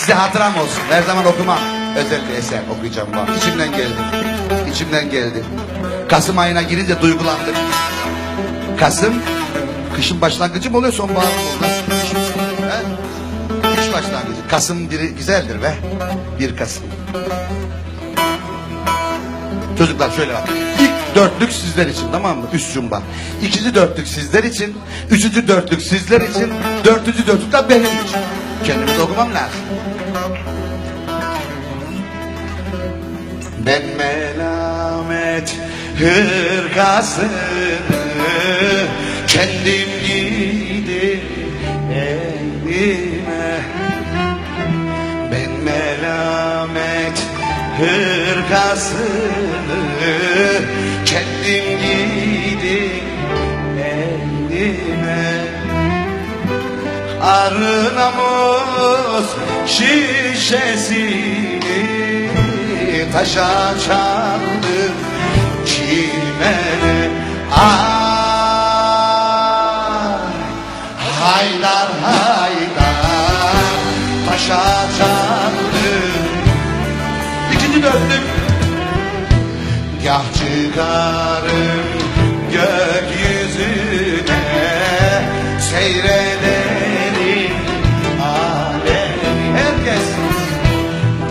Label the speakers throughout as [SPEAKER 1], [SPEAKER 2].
[SPEAKER 1] Size hatıram olsun. Her zaman okumam. Özel bir eser okuyacağım bak. İçimden geldi. İçimden geldi. Kasım ayına girince duygulandım. Kasım, kışın başlangıcı mı oluyor sonbahar mı oluyor? Kış başlangıcı. Kasım biri güzeldir be. Bir Kasım. Çocuklar şöyle bak. İlk dörtlük sizler için tamam mı? Üst cumba. İkinci dörtlük sizler için. Üçüncü dörtlük sizler için. Dördüncü dörtlük de benim için. Kendimi okumam lazım. Ben melamet hırkasını kendim giydim elime ben melamet hırkasını kendim giydim elime Namus şişesini taşa çaldım çimene. Ay haydar haydar taşa çaldım İkinci döndüm Gah çıkarım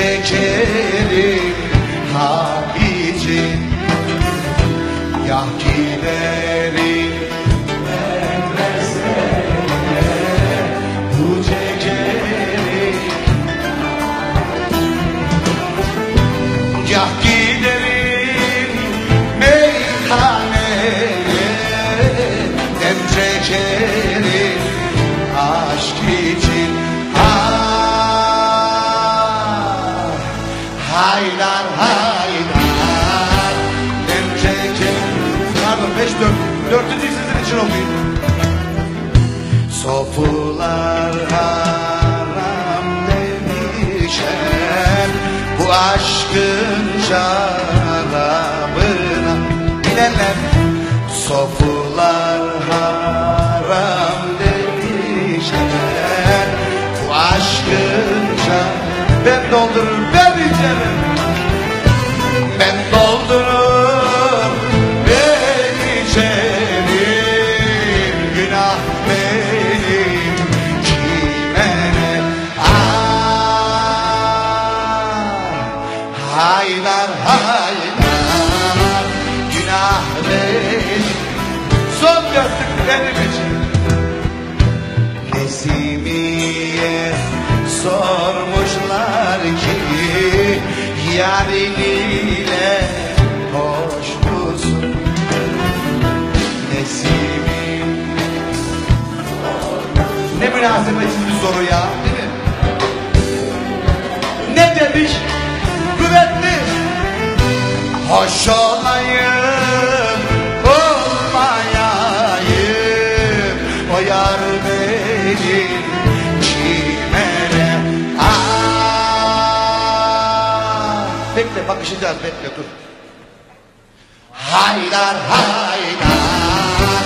[SPEAKER 1] çekerim hak için Gah giderim Ku çekerim Gah giderim meyhaneye Dem çekerim dört Dördüncüyü sizin için okuyayım. Sofular haram demişler Bu aşkın şarabına Bilenler Sofular haram demişler Bu aşkın şarabına Ben doldurur ben içerim Benim Son benim için Nesimiye sormuşlar ki Yariniyle hoş musun? Nesimim Ne münasebetsiz bir soru ya değil mi? Ne demiş? Kuvvetli Hoş olayım bakışacağız bekle dur. Haydar haydar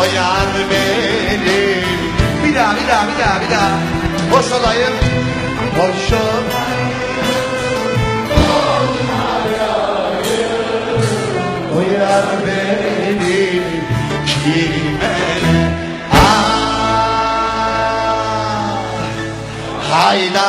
[SPEAKER 1] O yar benim Bir daha bir daha bir daha bir daha. Hoş olayım Hoş olayım O yar benim kime? Ne Ah. Haydar